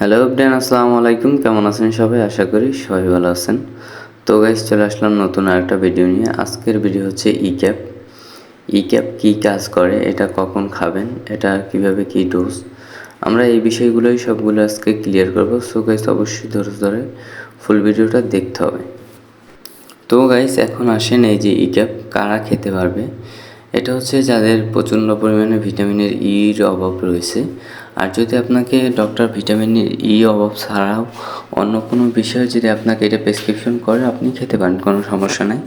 Hello everyone আসসালামু আলাইকুম। কেমন আছেন সবাই? আশা করি সবাই ভালো আছেন। তো গাইজ চলে আসলাম নতুন আরেকটা ভিডিও নিয়ে। আজকের ভিডিও হচ্ছে ই ক্যাপ ই ক্যাপ কী কাজ করে? এটা কখন খাবেন? এটা কীভাবে কী ডোজ আমরা এই বিষয়গুলোই সবগুলো আজকে ক্লিয়ার করব। সো গাইজ অবশ্যই ধরে ধরে ফুল ভিডিওটা দেখতে হবে। তো গাইস এখন আসেন এই যে ই ক্যাপ কারা খেতে পারবে? এটা হচ্ছে যাদের প্রচণ্ড পরিমাণে ভিটামিনের ইর অভাব রয়েছে। আর যদি আপনাকে ডক্টর ভিটামিনের ই অভাব ছাড়াও অন্য কোনো বিষয়ে যদি আপনাকে এটা প্রেসক্রিপশন করে, আপনি খেতে পারেন, কোনো সমস্যা নাই।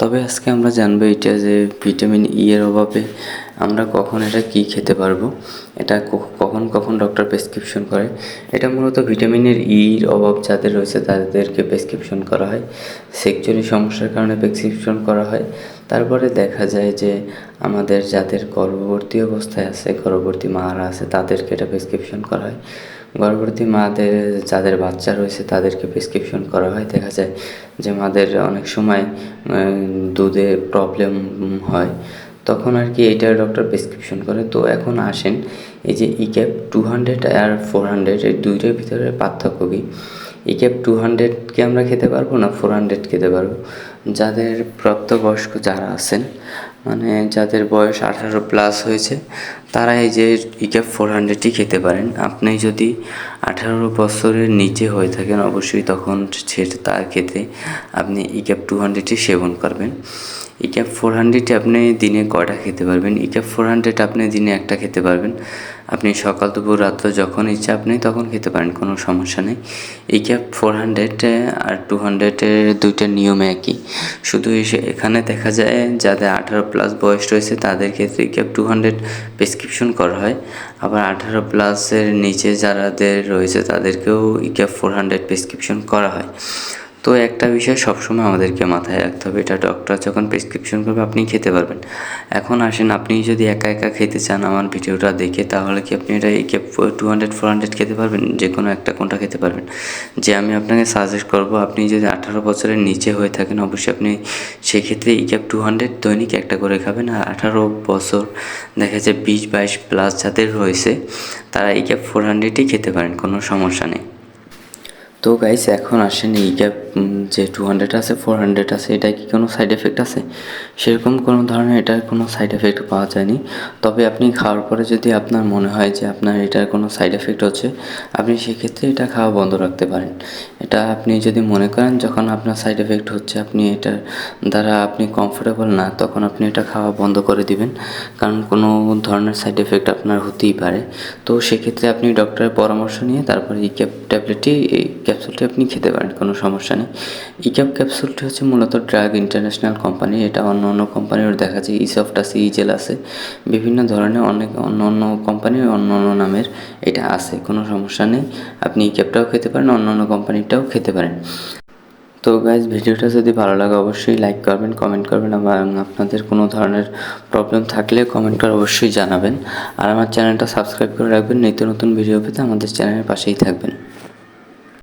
তবে আজকে আমরা জানব এটা যে ভিটামিন ই এর অভাবে আমরা কখন এটা কি খেতে পারব, এটা কখন কখন ডক্টর প্রেসক্রিপশন করে। এটা মূলত ভিটামিনের ইর অভাব যাদের রয়েছে, তাদেরকে প্রেসক্রিপশন করা হয়। সেক্সুয়ালি সমস্যার কারণে প্রেসক্রিপশন করা হয়। তারপরে দেখা যায় যে আমাদের যাদের গর্ভবর্তী অবস্থায় আছে, গর্ভবতী মারা আছে, তাদেরকে এটা প্রেসক্রিপশন করা হয়। গর্ভবতী মাদের যাদের বাচ্চা রয়েছে, তাদেরকে প্রেসক্রিপশন করা হয়। দেখা যায় যে মাদের অনেক সময় দুধে প্রবলেম হয়। তখন আর কি এইটার ডক্টর প্রেসক্রিপশন করে। তো এখন আসেন, এই যে ই ক্যাপ টু হান্ড্রেড আর ফোর হান্ড্রেড এই দুইটার ভিতরে পার্থক্য কী? ক্যাপ টু হান্ড্রেডকে আমরা খেতে পারব না ফোর হান্ড্রেড খেতে পারব? যাদের প্রাপ্তবয়স্ক যারা আছেন মানে যাদের বয়স আঠারো প্লাস হয়েছে তারা এই যে ইক্যাপ ফোর হান্ড্রেডটি খেতে পারেন। আপনি যদি আঠারো বছরের নিচে হয়ে থাকেন, অবশ্যই তখন সেটা তার খেতে আপনি ইক্যাপ টু হান্ড্রেডটি সেবন করবেন। ইক্যাপ ফোর হান্ড্রেডটি আপনি দিনে কয়টা খেতে পারবেন? ইক্যাপ ফোর হান্ড্রেড আপনি দিনে একটা খেতে পারবেন। আপনি সকাল, দুপুর, রাত্র যখন ইচ্ছা আপনি তখন খেতে পারেন, কোনো সমস্যা নেই। ইক্যাপ ফোর হান্ড্রেড আর টু হান্ড্রেডের দুইটা নিয়মে একই। শুধু এখানে দেখা যায় যাদের আঠারো প্লাস বয়স রয়েছে তাদের ক্ষেত্রে ইক্যাপ টু হান্ড্রেড প্রেসক্রিপশন করা হয়। আবার আঠারো প্লাসের নিচে যারাদের রয়েছে তাদেরকেও ইক্যাপ ফোর হান্ড্রেড প্রেসক্রিপশন করা হয়। তো একটা বিষয় সবসময় আমাদেরকে মাথায় রাখতে হবে। এটা ডক্টর যখন প্রেসক্রিপশন করবে আপনি খেতে পারবেন। এখন আসেন, আপনি যদি একা একা খেতে চান আমার ভিডিওটা দেখে, তাহলে কি আপনি এটা একে টু হান্ড্রেড ফোর হান্ড্রেড খেতে পারবেন? যে কোনো একটা কোনটা খেতে পারবেন। যে আমি আপনাকে সাজেস্ট করব, আপনি যদি আঠারো বছরের নিচে হয়ে থাকেন, অবশ্যই আপনি সেক্ষেত্রে ইক্যাপ টু হান্ড্রেড দৈনিক একটা করে খাবেন। আর আঠারো বছর, দেখা যায় বিশ, বাইশ প্লাস যাদের রয়েছে, তারা ইক্যাপ ফোর হান্ড্রেডই খেতে পারেন, কোনো সমস্যা নেই। তো গাইস এখন আসেনি এই গ্যাপ যে টু হান্ড্রেড আছে ফোর হান্ড্রেড আছে, এটা কি কোনো সাইড এফেক্ট আছে? সেরকম কোনো ধরনের এটার কোনো সাইড এফেক্ট পাওয়া যায়নি। তবে আপনি খাওয়ার পরে যদি আপনার মনে হয় যে আপনার এটার কোনো সাইড এফেক্ট হচ্ছে, আপনি সেক্ষেত্রে এটা খাওয়া বন্ধ রাখতে পারেন। এটা আপনি যদি মনে করেন যখন আপনার সাইড এফেক্ট হচ্ছে, আপনি এটার দ্বারা আপনি কমফোর্টেবল না, তখন আপনি এটা খাওয়া বন্ধ করে দিবেন। কারণ কোনো ধরনের সাইড এফেক্ট আপনার হতেই পারে। তো সেক্ষেত্রে আপনি ডক্টরের পরামর্শ নিয়ে তারপরে এই ক্যাপ ট্যাবলেটটি এই ক্যাপসুলটি আপনি খেতে পারেন, কোনো সমস্যা নেই। ইক্যাপ ক্যাপসুলটি হচ্ছে মূলত ড্রাগ ইন্টারন্যাশনাল কোম্পানি এটা অন্য অন্য কোম্পানির দেখা যায় ইসফট আছে ইজেল আছে, বিভিন্ন ধরনের অনেক অন্য অন্য কোম্পানির অন্য অন্য নামের এটা আছে, কোনো সমস্যা নেই। আপনি ইক্যাপটাও খেতে পারেন, অন্য অন্য কোম্পানিটাও খেতে পারেন। তো গাইজ ভিডিওটা যদি ভালো লাগে অবশ্যই লাইক করবেন কমেন্ট করবেন এবং আপনাদের কোনো ধরনের প্রবলেম থাকলে কমেন্ট করে অবশ্যই জানাবেন। আর আমার চ্যানেলটা সাবস্ক্রাইব করে রাখবেন, নিত্য নতুন ভিডিও পেতে আমাদের চ্যানেলের পাশেই থাকবেন।